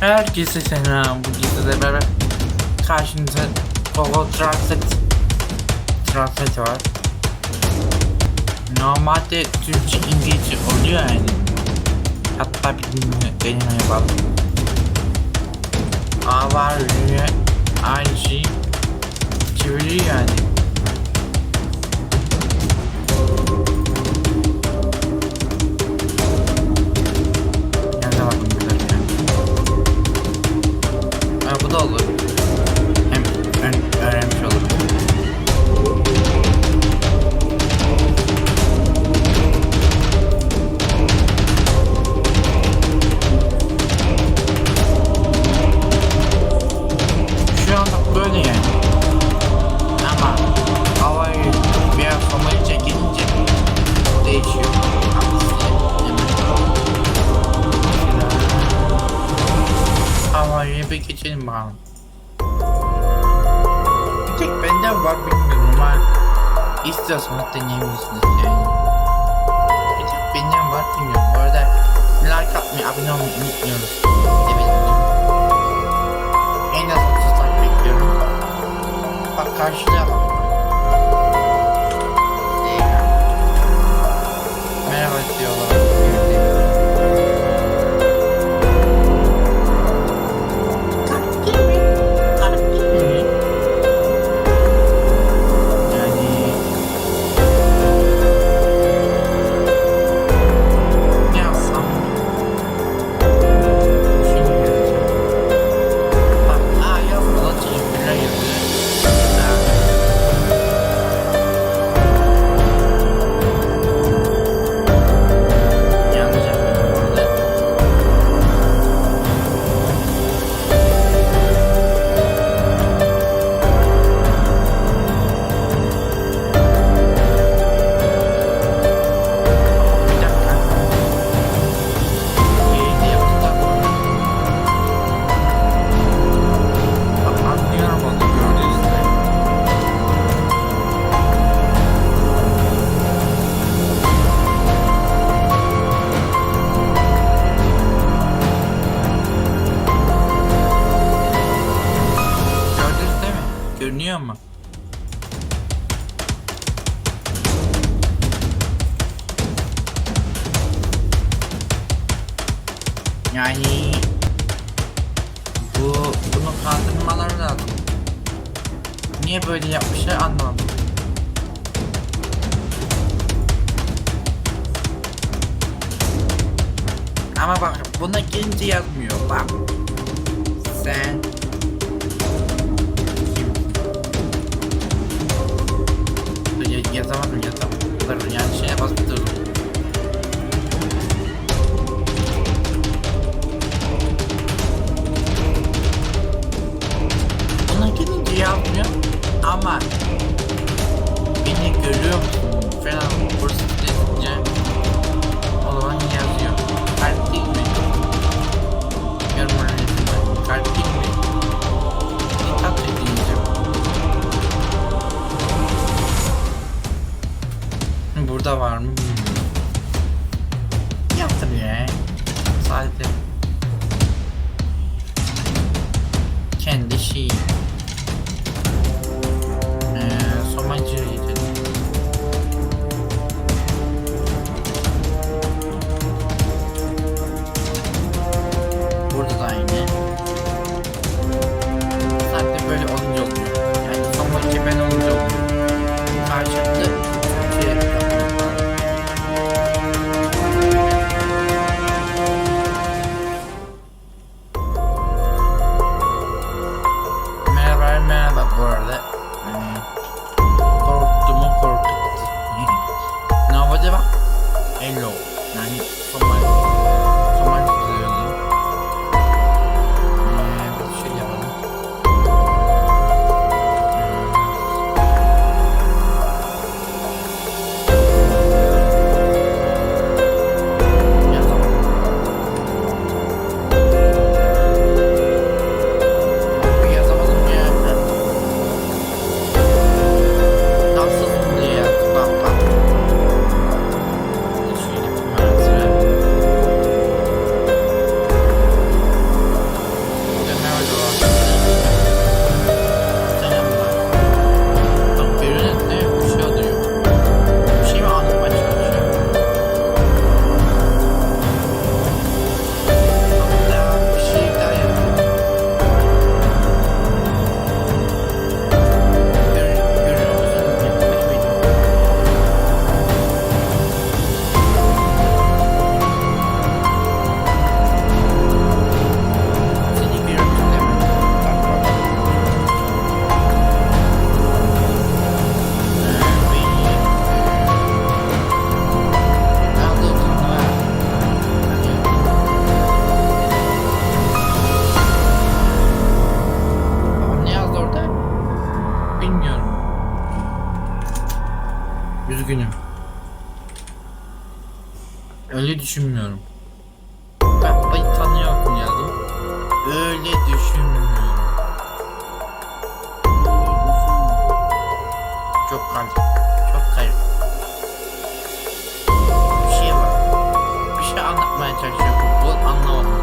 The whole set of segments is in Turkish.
Herkese selam. Bu gizli beraber karşınızda Google Translate Translate var. Normalde Türkçe İngilizce oluyor yani. Hatta bir deneme bak. A var geçelim bakalım. Bir tek bende var bilmiyorum ama istiyorsanız deneyebilirsiniz yani. Bir tek bende var bilmiyorum. Bu arada like atmayı, abone olmayı unutmuyoruz. En az 30 like bekliyorum. Bak karşıda Yani bu bunu kaldırmaları lazım. Niye böyle yapmışlar anlamadım. Ama bak buna gelince yazmıyor bak. Sen kim? Yazamadım yazamadım. Yani şeye basıp yazmıyor ama beni görüyor musun falan burası denince o zaman yazıyor. Kalp değil mi? Yorum öğretimde. Kalp değil mi? Dikkat edince. Burada var mı merhaba bu Öyle düşünmüyorum. Ben bayı tanıyorum yani. Öyle düşünmüyorum. Çok garip. Çok garip. Bir şey var. Bir şey anlatmaya çalışıyorum. Bunu anlamadım.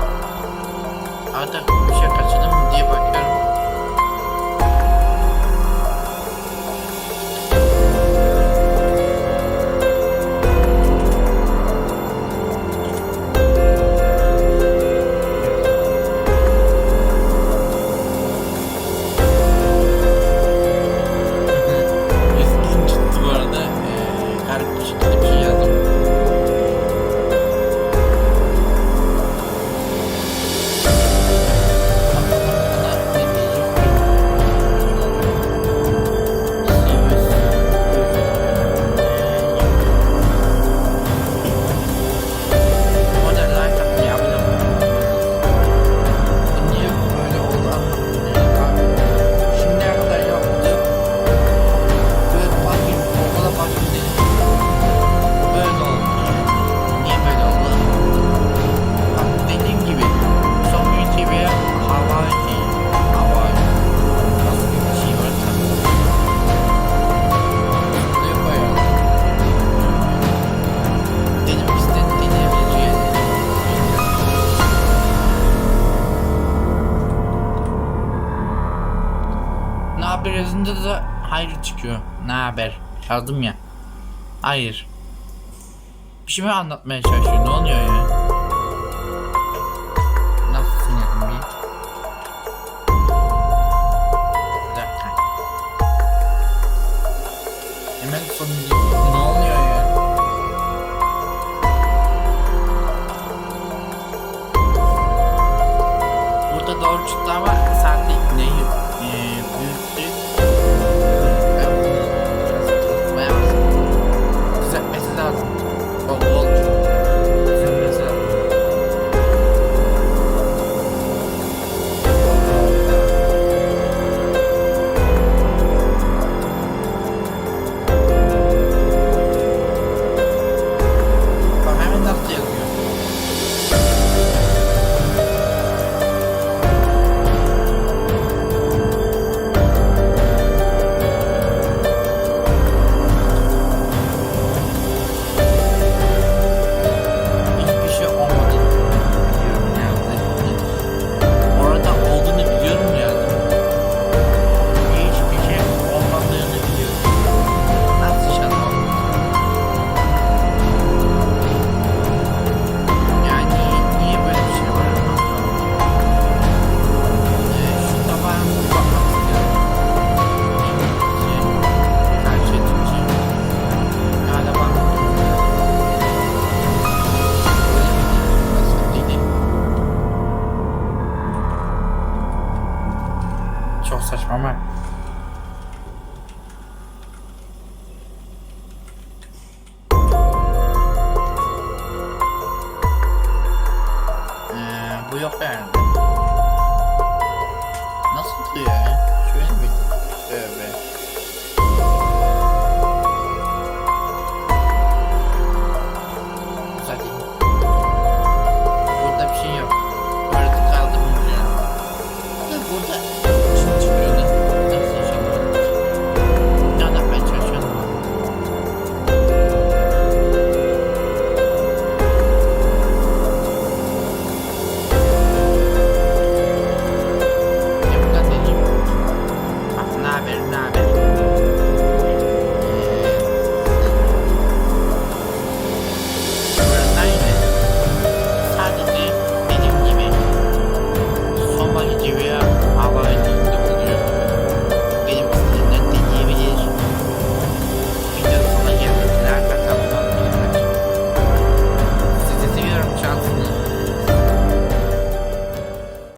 haber yazınca da hayır çıkıyor. Ne haber? Yazdım ya. Hayır. Bir şey mi anlatmaya çalışıyor? Ne oluyor ya? Nasıl sinirim bir? Bir Ne oluyor ya? Burada doğru çıktı ama sen de